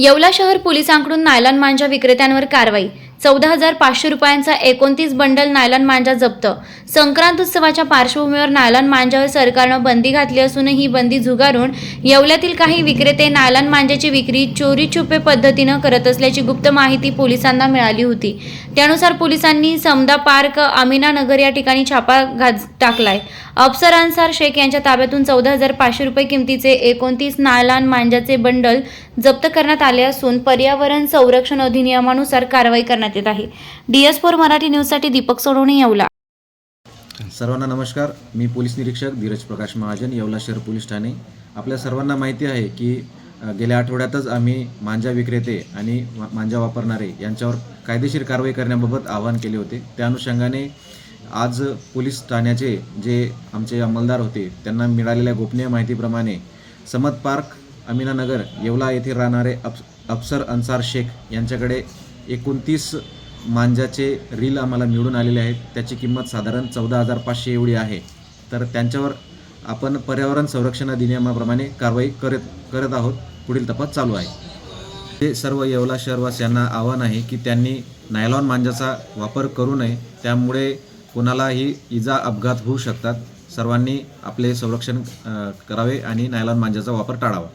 येवला शहर पोलिसांकडून नायलॉन मांजा विक्रेत्यांवर कारवाई चौदा हजार पाचशे रुपयांचा एकोणतीस बंडल नायलॉन मांजा जप्त. संक्रांत उत्सवाच्या पार्श्वभूमीवर नायलॉन मांजावर सरकारनं बंदी घातली असून ही बंदी झुगारून येवल्यातील काही विक्रेते नायलॉन मांजाची विक्री चोरी छुपे पद्धतीनं करत असल्याची गुप्त माहिती पोलिसांना मिळाली होती. त्यानुसार पोलिसांनी समदा पार्क अमिनानगर या ठिकाणी छापा घात टाकलाय. अफसर अन्सार शेख यांच्या ताब्यातून चौदा हजार पाचशे रुपये किमतीचे एकोणतीस नायलॉन मांजाचे बंडल जप्त करण्यात आले असून पर्यावरण संरक्षण अधिनियमानुसार कारवाई करण्यात येत आहे. डीएस फोर मराठी न्यूजसाठी दीपक सोडवणे येवला. सर्वांना नमस्कार. मी पोलीस निरीक्षक धीरज प्रकाश महाजन येवला शहर पोलीस ठाणे. आपल्या सर्वांना माहिती आहे की गेल्या आठवड्यातच आम्ही मांजा विक्रेते आणि मांजा वापरणारे यांच्यावर कायदेशीर कारवाई करण्याबाबत आवाहन केले होते. त्या अनुषंगाने आज पोलीस ठाण्याचे जे आमचे अंमलदार होते त्यांना मिळालेल्या गोपनीय माहितीप्रमाणे समत पार्क अमीनानगर येवला येथे राहणारे अप अफसर अन्सार शेख यांच्याकडे एकोणतीस मांजाचे रील आम्हाला मिळून आलेले आहेत. त्याची किंमत साधारण चौदा हजार पाचशे एवढी आहे. तर त्यांच्यावर आपण पर्यावरण संरक्षण अधिनियमाप्रमाणे कारवाई करत करत आहोत. पुढील तपास चालू आहे. ते सर्व येवला शहरवासियांना आव्हान आहे की त्यांनी नायलॉन मांजाचा वापर करू नये. त्यामुळे कोणालाही इजा अपघात होऊ शकतात. सर्वांनी आपले संरक्षण करावे आणि नायलॉन मांजाचा वापर टाळावा.